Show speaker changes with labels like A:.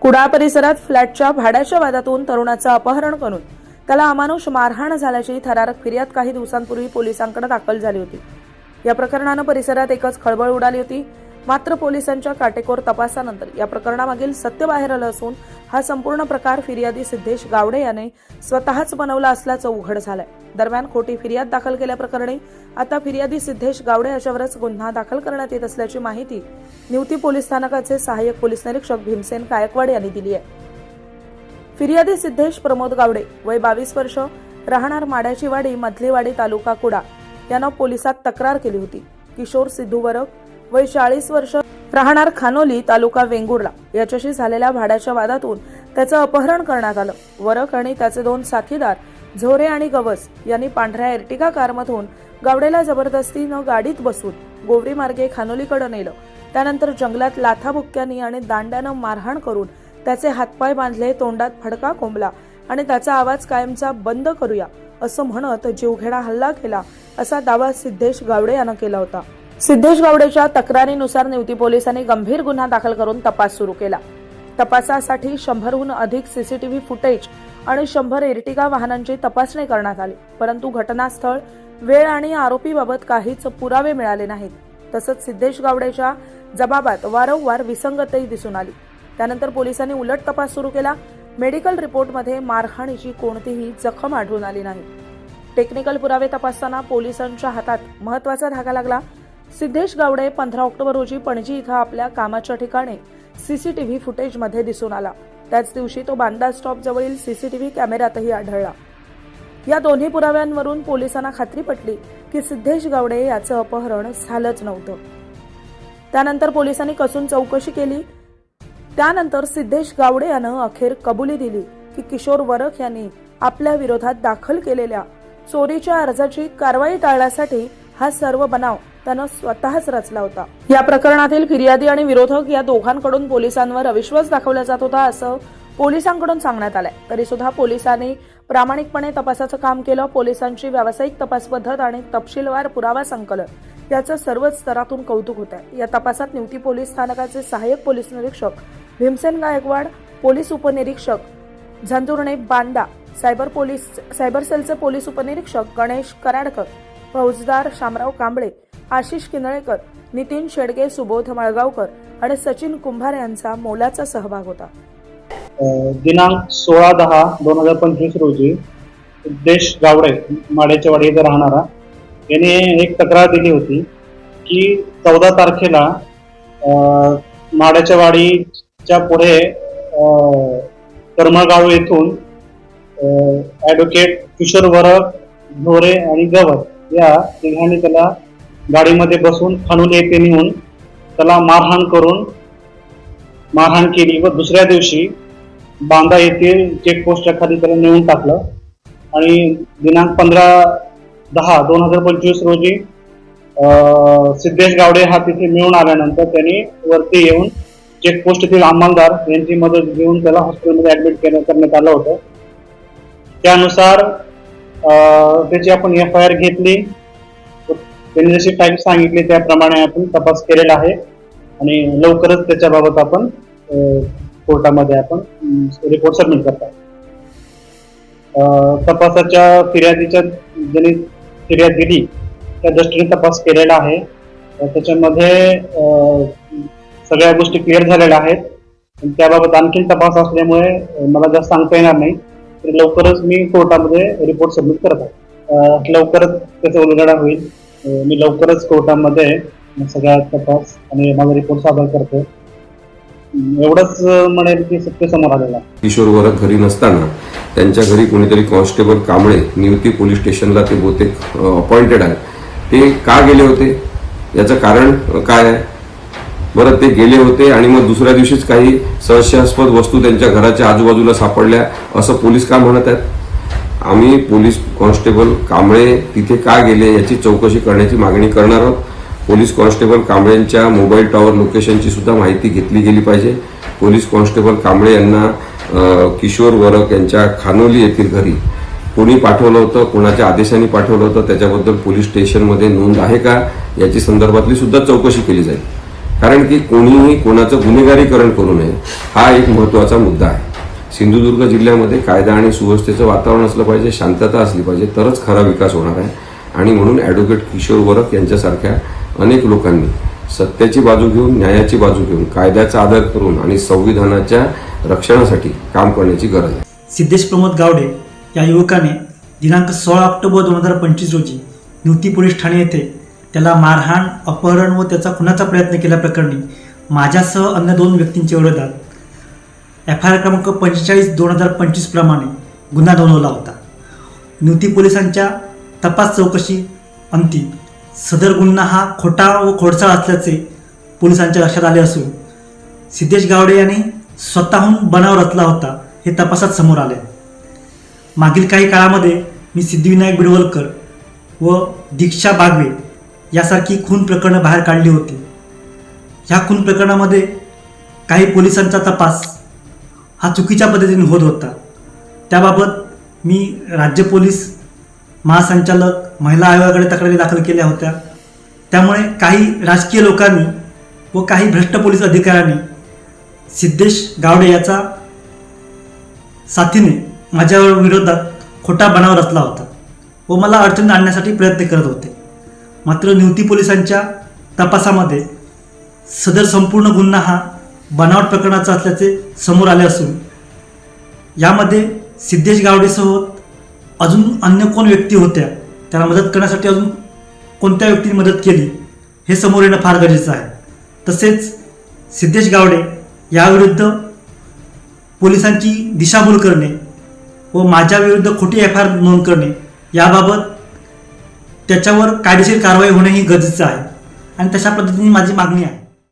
A: कुडाळ परिसरात फ्लॅटच्या भाड्याच्या वादातून तरुणाचं अपहरण करून त्याला अमानुष मारहाण झाल्याची थरारक फिर्याद काही दिवसांपूर्वी पोलिसांकडे दाखल झाली होती. या प्रकरणानं परिसरात एकच खळबळ उडाली होती. मात्र पोलिसांच्या काटेकोर तपासानंतर या प्रकरणामागील सत्य बाहेर आलं असून हा संपूर्ण प्रकार फिर्यादी सिद्धेश गावडे याने स्वतःच बनवला असल्याचं उघड झालंय. दरम्यान खोटी फिर्याद दाखल केल्याप्रकरणी आता फिर्यादी सिद्धेश गावडे याच्यावरच गुन्हा दाखल करण्यात येत असल्याची माहिती निवती पोलीस स्थानकाचे सहाय्यक पोलीस निरीक्षक भीमसेन कायकवाड यांनी दिली आहे. फिर्यादी सिद्धेश प्रमोद गावडे वय बावीस वर्ष राहणार माड्याची वाडी मधलीवाडी तालुका कुडा यानं पोलिसात तक्रार केली होती. किशोर सिद्धू वरक वय चाळीस वर्ष राहणार खानोली तालुका वेंगुर्ला. याच्याशी झालेल्या भाड्याच्या वादातून त्याचं अपहरण करण्यात आलं. वरक आणि त्याचे दोन साथीदार झोरे आणि गवस यांनी पांढऱ्या एर्टिगा कारमधून गावडेला जबरदस्तीनं गाडीत बसून गोवरी मार्गे खानोलीकडे नेलं. त्यानंतर जंगलात लाथाबुक्क्यांनी आणि दांड्यानं मारहाण करून त्याचे हातपाय बांधले तोंडात फडका कोंबला आणि त्याचा आवाज कायमचा बंद करूया असं म्हणत जीवघेडा हल्ला केला असा दावा सिद्धेश गावडे यानं केला होता. सिद्धेश गावडेच्या तक्रारीनुसार निवती पोलिसांनी गंभीर गुन्हा दाखल करून तपास सुरू केला. तपासासाठी शंभरहून अधिक सीसीटीव्ही फुटेज आणि शंभर एर्टिगा वाहनांची तपासणी करण्यात आली परंतु घटनास्थळ वेळ आणि आरोपीबाबत काहीच पुरावे मिळाले नाहीत. तसंच सिद्धेश गावडेच्या जबाबात वारंवार विसंगतही दिसून आली. त्यानंतर पोलिसांनी उलट तपास सुरू केला. मेडिकल रिपोर्टमध्ये मारहाणीची कोणतीही जखम आढळून आली नाही. टेक्निकल पुरावे तपासताना पोलिसांच्या हातात महत्त्वाचा धागा लागला. सिद्धेश गावडे पंधरा ऑक्टोबर रोजी पणजी इथं आपल्या कामाच्या ठिकाणी सीसीटीव्ही फुटेजमध्ये दिसून आला. त्याच दिवशी तो बांदा स्टॉप जवळील सीसीटीव्ही कॅमेऱ्यातही आढळला. या दोन्ही पुराव्यांवरून पोलिसांना खात्री पटली की सिद्धेश गावडे याचं अपहरण झालंच नव्हतं. त्यानंतर पोलिसांनी कसून चौकशी केली. त्यानंतर सिद्धेश गावडे यानं अखेर कबुली दिली की किशोर वरख यांनी आपल्या विरोधात दाखल केलेल्या चोरीच्या अर्जाची कारवाई टाळण्यासाठी हा सर्व बनाव त्यानं स्वतःच रचला होता. या प्रकरणातील फिर्यादी आणि विरोधक या दोघांकडून पोलिसांवर अविश्वास दाखवला जात होता असं पोलिसांकडून सांगण्यात आलंय. तरी सुद्धा पोलिसांनी प्रामाणिकपणे तपासाचं काम केलं. पोलिसांची व्यावसायिक तपास पद्धत आणि तपशीलवार पुरावा संकलन याचं सर्वच स्तरातून कौतुक होत आहे या तपासात निवती पोलीस स्थानकाचे सहाय्यक पोलीस निरीक्षक भीमसेन गायकवाड पोलीस उपनिरीक्षक Zanjurne Banda cyber police cyber सेलचे पोलीस उपनिरीक्षक गणेश कराडकर फौजदार शामराव कांबळे आशिष किनळेकर नितीन शेडगे सुबोध मळगावकर आणि सचिन कुंभार यांचा मोलाचा सहभाग होता.
B: दिनांक सोळा दहा दोन हजार पंचवीस रोजी देश गावडे माड्याच्या वाडी राहणारा याने एक तक्रार दिली होती की चौदा तारखेला माड्याच्या वाडीच्या पुढे अ, करमळगाव येथून ॲडव्होकेट किशोर वरक ढोरे आणि गवत या तिघांनी त्याला गाडीमध्ये बसून खणून येथे नेऊन त्याला मारहाण करून मारहाण केली व दुसऱ्या दिवशी बांदा येथील चेकपोस्टच्या खाली त्याला नेऊन टाकलं. आणि दिनांक पंधरा दहा दोन हजार पंचवीस रोजी सिद्धेश गावडे हा तिथे मिळून आल्यानंतर त्यांनी वरती येऊन चेकपोस्टतील अंमलदार यांची मदत घेऊन त्याला हॉस्पिटलमध्ये ऍडमिट करण्यात आलं होतं. त्यानुसार त्याची आपण एफ आय आर घेतली. त्यांनी जशी टाईप सांगितली त्याप्रमाणे आपण तपास केलेला आहे. आणि लवकरच त्याच्याबाबत आपण कोर्टामध्ये आपण रिपोर्ट सबमिट करतात तपासाच्या फिर्यादीच्या ज्यांनी फिर्याद दिली त्या दृष्टीने तपास केलेला आहे. त्याच्यामध्ये सगळ्या गोष्टी क्लिअर झालेल्या आहेत. त्याबाबत आणखीन तपास असल्यामुळे मला जास्त सांगता येणार नाही तर लवकरच मी कोर्टामध्ये रिपोर्ट सबमिट करत आहे लवकरच त्याचा उलगडा होईल. मी लवकरच कोर्टामध्ये सगळा तपास आणि माझा रिपोर्ट सादर करतो. एवढंच म्हणेल की सत्य समोर आलेला
C: किशोर वरक घरी नसताना त्यांच्या घरी कोणीतरी कॉन्स्टेबल कांबळे निवती पोलीस स्टेशनला ते बहुतेक अपॉइंटेड आहे ते का गेले होते? याचं कारण काय आहे? बरं ते गेले होते आणि मग दुसऱ्या दिवशीच काही संशयास्पद वस्तू त्यांच्या घराच्या आजूबाजूला सापडल्या असं पोलीस का म्हणत आहेत? आम्ही पोलीस कॉन्स्टेबल कांबळे तिथे का गेले याची चौकशी करण्याची मागणी करणार आहोत. पोलीस कॉन्स्टेबल कांबळेंच्या मोबाईल टॉवर लोकेशनची सुद्धा माहिती घेतली गेली पाहिजे. पोलीस कॉन्स्टेबल कांबळे यांना किशोर वरक यांच्या खानोली येथील घरी कोणी पाठवलं होतं कोणाच्या आदेशाने पाठवलं होतं त्याच्याबद्दल पोलीस स्टेशनमध्ये नोंद आहे का याची संदर्भातली सुद्धा चौकशी केली जाईल. कारण की कोणीही कोणाचं गुन्हेगारीकरण करू नये हा एक महत्त्वाचा मुद्दा आहे. सिंधुदुर्ग जिल्ह्यामध्ये कायदा आणि सुव्यवस्थेचं वातावरण असलं पाहिजे शांतता असली पाहिजे तरच खरा विकास होणार आहे. आणि म्हणून ॲडव्होकेट किशोर वरक यांच्यासारख्या अनेक लोकांनी सत्याची बाजू घेऊन न्यायाची बाजू घेऊन कायद्याचा आदर करून आणि संविधानाच्या रक्षणासाठी काम करण्याची गरज आहे.
D: सिद्धेश प्रमोद गावडे या युवकाने दिनांक सोळा ऑक्टोबर दोन हजार पंचवीस रोजी निवती पोलीस ठाणे येथे त्याला मारहाण अपहरण व त्याचा खुनाचा प्रयत्न केल्याप्रकरणी माझ्यासह अन्य दोन व्यक्तींच्या विरोधात एफ आय आर क्रमांक पंचेचाळीस दोन हजार पंचवीस प्रमाणे गुन्हा नोंदवला होता. निवती पोलिसांच्या तपास चौकशी अंती सदर गुन्हा हा खोटा व खोडसाळ असल्याचे पोलिसांच्या लक्षात आले असून सिद्धेश गावडे यांनी स्वतःहून बनाव रचला होता हे तपासात समोर आले. मागील काही काळामध्ये मी सिद्धिविनायक बिडवलकर व दीक्षा बागवे यासारखी खून प्रकरणं बाहेर काढली होती. ह्या खून प्रकरणामध्ये काही पोलिसांचा तपास हा चुकीच्या पद्धतीने होत होता. त्याबाबत मी राज्य पोलीस महासंचालक महिला आयोगाकडे तक्रारी दाखल केल्या होत्या. त्यामुळे काही राजकीय लोकांनी व काही भ्रष्ट पोलीस अधिकाऱ्यांनी सिद्धेश गावडे याचा साथीने माझ्या विरोधात खोटा बनाव रचला होता व मला अडचणीत आणण्यासाठी प्रयत्न करत होते. मात्र निवती पोलिसांच्या तपासामध्ये सदर संपूर्ण गुन्हा हा बनावट प्रकरणाचं असल्याचे समोर आले असून यामध्ये सिद्धेश गावडेसोबत अजून अन्य कोण व्यक्ती होत्या त्याला मदत करण्यासाठी अजून कोणत्या व्यक्तीने मदत केली हे समोर येणं फार गरजेचं आहे. तसेच सिद्धेश गावडे याविरुद्ध पोलिसांची दिशाभूल करणे व माझ्या विरुद्ध खोटी एफ आय आर नोंद करणे याबाबत त्याच्यावर कायदेशीर कारवाई होणे ही गरजेचं आहे. आणि तशा पद्धतीने माझी मागणी आहे.